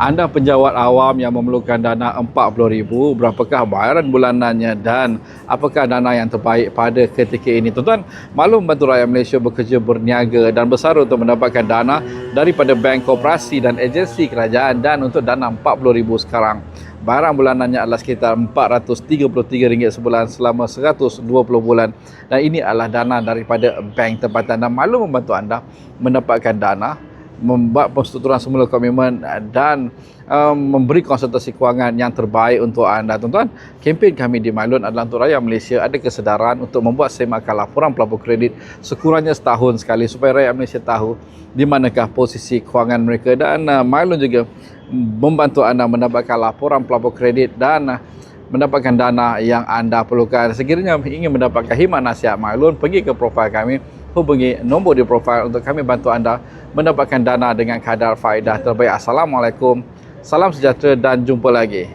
Anda penjawat awam yang memerlukan dana RM40,000, berapakah bayaran bulanannya dan apakah dana yang terbaik pada ketika ini? Tuan-tuan, maklum Bantu Rakyat Malaysia bekerja berniaga dan besar untuk mendapatkan dana daripada bank koperasi dan agensi kerajaan dan untuk dana RM40,000 sekarang. Bayaran bulanannya adalah sekitar RM433 sebulan selama 120 bulan dan ini adalah dana daripada bank tempatan dan maklum membantu anda mendapatkan dana membuat perstrukturan semula komitmen dan um, memberi konsultasi kewangan yang terbaik untuk anda tuan-tuan. Kempen kami di Mailun adalah untuk rakyat Malaysia ada kesedaran untuk membuat semakan laporan pelapor kredit sekurangnya setahun sekali supaya rakyat Malaysia tahu di manakah posisi kewangan mereka dan uh, Mailun juga membantu anda mendapatkan laporan pelapor kredit dan uh, mendapatkan dana yang anda perlukan. Sekiranya ingin mendapatkan khidmat nasihat Mailun, pergi ke profil kami hubungi nombor di profil untuk kami bantu anda mendapatkan dana dengan kadar faedah terbaik. Assalamualaikum, salam sejahtera dan jumpa lagi.